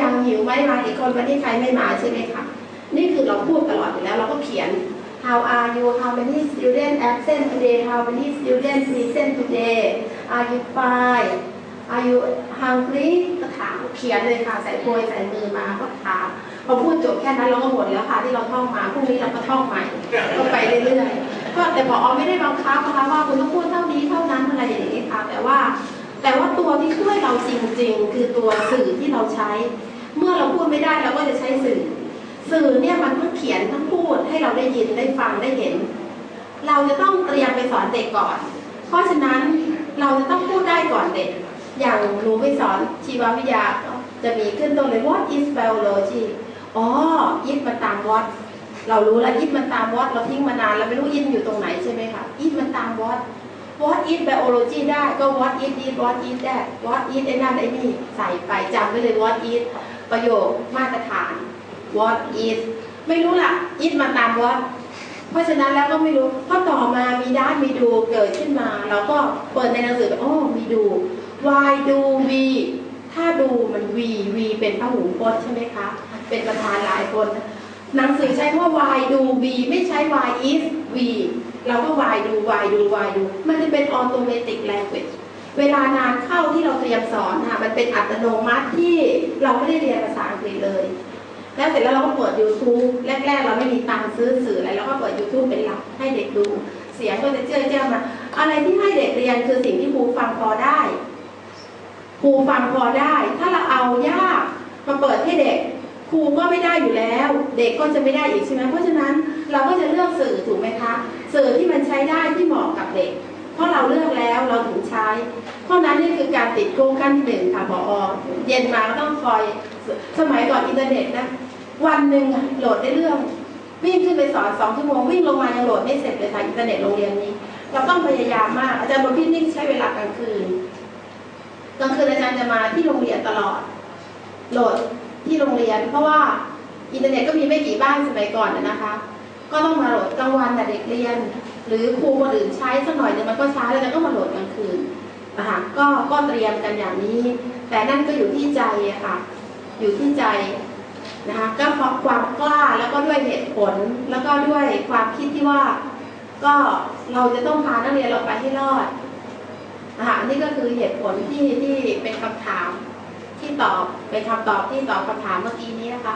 ยังหิวไหมมากี่คนวันนี้ใครไม่มาใช่ไหมคะนี่คือเราพูดตลอดอยู่แล้วเราก็เขียน How are you How many students absent today How many students present today Are you fine Are you hungry ก็ถามเขียนเลยค่ะใส่โพยใส่มือมาก็ถามพอพูดจบแค่นั้นเราก็หมดแล้วค่ะที่เราท่องมาพรุ่งนี้เราก็ท่องใหม่ก็ไปเรื่อยๆก็แต่พอไม่ได้บังคับนะคะว่าคุณต้องพูดเท่านี้เท่านั้นอะไรอย่างนี้ค่ะแต่ว่า แต่ว่าตัวที่ช่วยเราจริง ๆ คือตัวสื่อที่เราใช้ เมื่อเราพูดไม่ได้เราก็จะใช้สื่อ สื่อเนี่ยมันทั้งเขียนทั้งพูดให้เราได้ยินได้ฟังได้เห็น เราจะต้องเตรียมไปสอนเด็กก่อน เพราะฉะนั้นเราจะต้องพูดได้ก่อนเด็ก อย่างหนูไปสอนชีววิทยาจะมีขึ้นต้นเลย what is biology อ๋อ it มันตาม what เรารู้แล้ว it มันตาม what เราทิ้งมานานเราไม่รู้ it อยู่ตรงไหนใช่ไหมคะ it มันตาม what what is biology ได้ ก็ what is this what is that what is ไอ้นั่นไอ้นี่ใส่ไปจำไว้เลย what is ประโยคมาตรฐาน what is ไม่รู้ล่ะ it มันตาม what เพราะฉะนั้นแล้วก็ไม่รู้พอต่อมามีด้านมีดูเกิดขึ้นมา เราก็เปิดในหนังสือโอ้มีดู why do we ถ้าดูมัน we we เป็นพหูพจน์ใช่ไหมคะ เป็นประธานหลายคน หนังสือใช้ว่า why do we ไม่ใช้ why is we เราก็ why do why do why do มันจะเป็น automatic language เวลานานเข้าที่เราเตรียมสอนค่ะมันเป็นอัตโนมัติที่เราไม่ได้เรียนภาษาอังกฤษเลย แล้วเสร็จแล้วเราก็เปิด YouTube แรก ๆ เราไม่มีตังค์ซื้อสื่ออะไรเราก็เปิด YouTube เป็นหลักให้เด็กดู เสียงก็จะเจ้ยเจ้ามาอะไรที่ให้เด็กเรียนคือสิ่งที่ครูฟังพอได้ครูฟังพอได้ ถ้าเราเอายากมาเปิดให้เด็ก ครูก็ไม่ได้อยู่แล้ว เด็กก็จะไม่ได้อีกใช่ไหมเพราะฉะนั้นเราก็จะเลือกสื่อถูกไหมคะ สื่อที่มันใช้ได้ที่เหมาะกับเด็ก เพราะเราเลือกแล้วเราถึงใช้ เพราะนั้นนี่คือการติดโกงขั้นที่หนึ่งค่ะพออเย็นมาก็ต้องคอยสมัยก่อนอินเทอร์เน็ตนะวันหนึ่งโหลดได้เรื่อง วิ่งขึ้นไปสอนสองชั่วโมงวิ่งลงมายังโหลดไม่เสร็จเลยค่ะอินเทอร์เน็ตโรงเรียนนี้ เราต้องพยายามมากอาจารย์บพี่นิ่งใช้เวลากลางคืนกลางคืนอาจารย์จะมาที่โรงเรียนตลอดโหลด ที่โรงเรียน เพราะว่าอินเทอร์เน็ตก็มีไม่กี่บ้านสมัยก่อนนะคะ ก็ต้องมาโหลดกลางวันแต่เด็กเรียน หรือครูคนอื่นใช้สักหน่อยหนึงมันก็ช้าแล้วก็มาโหลดกลางคืนนะคะก็ก็เตรียมกันอย่างนี้ แต่นั่นก็อยู่ที่ใจค่ะ อยู่ที่ใจนะคะก็เพราะความกล้าแล้วก็ด้วยเหตุผลแล้วก็ด้วยความคิดที่ว่า ก็เราจะต้องพานักเรียนเราไปให้รอดนะคะอันนี่ก็คือเหตุผลที่ที่เป็นคำถามที่ตอบ เป็นคำตอบที่ตอบคำถามเมื่อกี้นี้นะคะ